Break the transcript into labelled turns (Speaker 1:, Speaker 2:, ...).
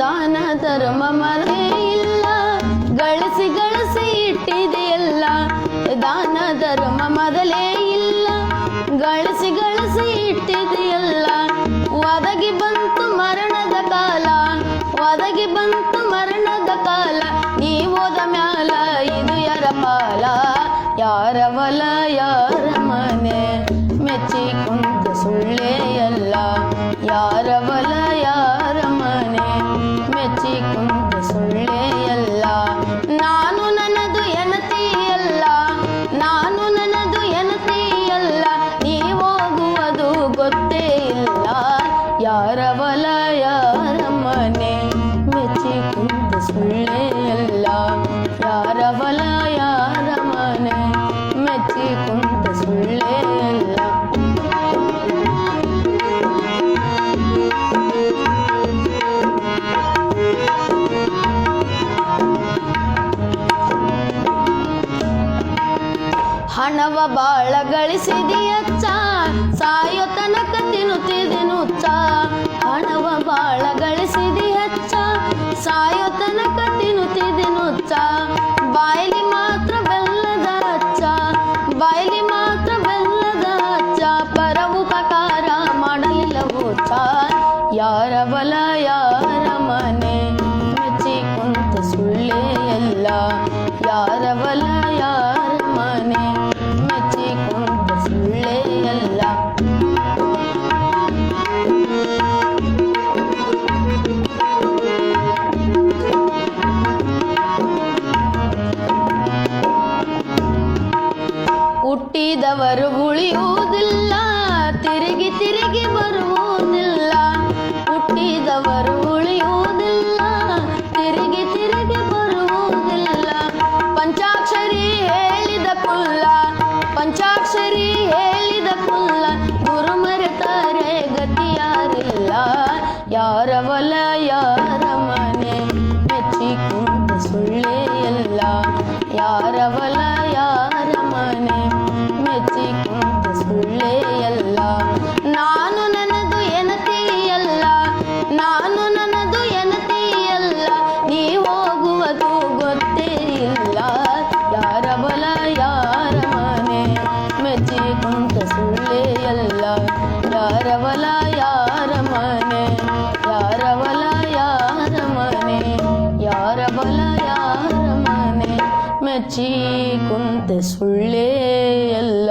Speaker 1: ದಾನ ಧರ್ಮ ಮರೇ ಇಲ್ಲ. ಗಳಿಸಿ ಗಳಿಸಿ ಇಟ್ಟಿದೆಯಲ್ಲ, ದಾನ ಧರ್ಮ ಮೊದಲೇ ಇಲ್ಲ. ಗಳಿಸಿ ಗಳಿಸಿ ಇಟ್ಟಿದೆಯಲ್ಲ, ಒದಗಿ ಬಂತು ಮರಣದ ಕಾಲ, ಒದಗಿ ಬಂತು ಮರಣದ ಕಾಲ. ನೀ ಹೋದ ಮ್ಯಾಲ ಇದು ಯಾರ ಪಾಲ? ಯಾರ ಬಲ ಯಾರ ಮನೆ? ಮೆಚ್ಚಿ ಕುಂತ ಸುಳ್ಳೇ ಅಲ್ಲ ಯಾರ ಹೊಲ? ಹಣವ ಬಾಳ ಗಳಿಸಿದೆಯಚ್ಚ, ಸಾಯೋ ತನಕ ತಿನ್ನುತ್ತಿದೆನುಚ್ಚ. ಹಣವ ಬಾಳ ಗಳಿಸಿದೆಯಚ್ಚ, ಸಾಯೋ ತನಕ ತಿನ್ನುತ್ತಿದೆನುಚ್ಚ. ಬಾಯಲಿ ಮಾತ್ರ ಬೆಲ್ಲದ ಅಚ್ಚ ಬಾಯಲಿ ಮಾತ್ರ ಬೆಲ್ಲದ ಅಚ್ಚ ಪರ ಉಪಕಾರ ಮಾಡಲಿಲ್ಲ ಚ ಯಾರ ಬಲ ಯಾರ ಮನೆ? ಹುಟ್ಟಿದವರು ಉಳಿಯುವುದಿಲ್ಲ, ತಿರುಗಿ ತಿರುಗಿ ಬರುವುದಿಲ್ಲ. ಹುಟ್ಟಿದವರು ಉಳಿಯುವುದಿಲ್ಲ, ತಿರುಗಿ ತಿರುಗಿ ಬರುವುದಿಲ್ಲ. ಪಂಚಾಕ್ಷರಿ ಹೇಳಿದ ಕುಲ್ಲ, ಪಂಚಾಕ್ಷರಿ ಹೇಳಿದ ಕುಲ್ಲ, ಗುರು ಮರೆತಾರೆ ಗತಿಯಾರಿಲ್ಲ. ಯಾರ ಹೊಲ ಯಾರ ಮನೆ ಮೆಚ್ಚಿ ಕುಂತ ಸುಳ್ಳೇ ಯಾರ ಬಲ ಯಾರ ಮನೆ ಯಾರ ಬಲ ಯಾರ ಮನೆ ಯಾರ ಬಲ ಯಾರ ಮನೆ ಮೆಚ್ಚಿ ಕುಂತ ಸುಳ್ಳೇ ಎಲ್ಲ